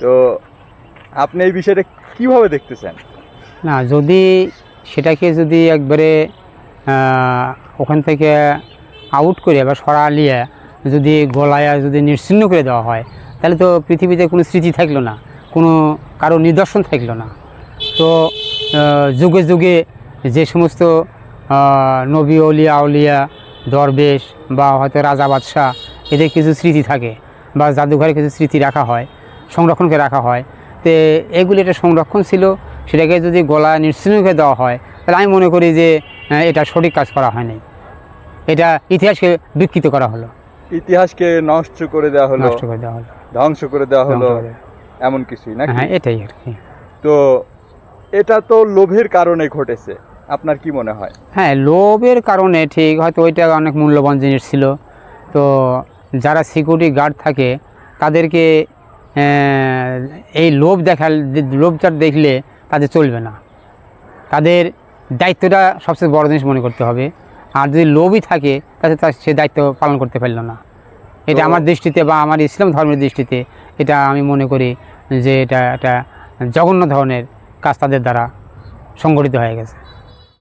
তো আপনি এই বিষয়টা কীভাবে দেখতেছেন? না, যদি সেটাকে যদি একবারে ওখান থেকে আউট করে বা সরালিয়ে যদি গলায় যদি নিশ্চিন্ন করে দেওয়া হয়, তাহলে তো পৃথিবীতে কোনো স্মৃতি থাকল না, কোনো কারও নিদর্শন থাকল না। তো যুগে যুগে যে সমস্ত নবী, অলিয়া, আউলিয়া, দরবেশ বা হয়তো রাজা, বাদশাহ, এদের কিছু স্মৃতি থাকে বা জাদুঘরে কিছু স্মৃতি রাখা হয় সংরক্ষণ করে রাখা হয়। তো এগুলি একটা সংরক্ষণ ছিল সেটাকে যদি গলা নিশ্চিন্ন করে দেওয়া হয় তাহলে আমি মনে করি যে এটা সঠিক কাজ করা হয়নি। এটা ইতিহাসকে বিকৃত করা হলো। ইতিহাসকে নষ্ট করে দেওয়া হলো নষ্ট করে দেওয়া হলো। ধ্বংস করে দেওয়া হলো এমন কিছুই না হ্যাঁ এটাই আর কি। তো এটা তো লোভের কারণে ঘটেছে আপনার কি মনে হয়? হ্যাঁ লোভের কারণে ঠিক হয়তো ওইটা অনেক মূল্যবান জিনিস ছিল। তো যারা সিকিউরিটি গার্ড থাকে তাদেরকে এই লোভ দেখাল লোভটা দেখলে তাদের চলবে না। তাদের দায়িত্বটা সবচেয়ে বড় জিনিস মনে করতে হবে। আর যদি লোভই থাকে তাহলে তার সে দায়িত্ব পালন করতে পারল না। এটা আমার দৃষ্টিতে বা আমার ইসলাম ধর্মের দৃষ্টিতে এটা আমি মনে করি যে এটা একটা জঘন্য ধরনের কাজ তাদের দ্বারা সংগঠিত হয়ে গেছে।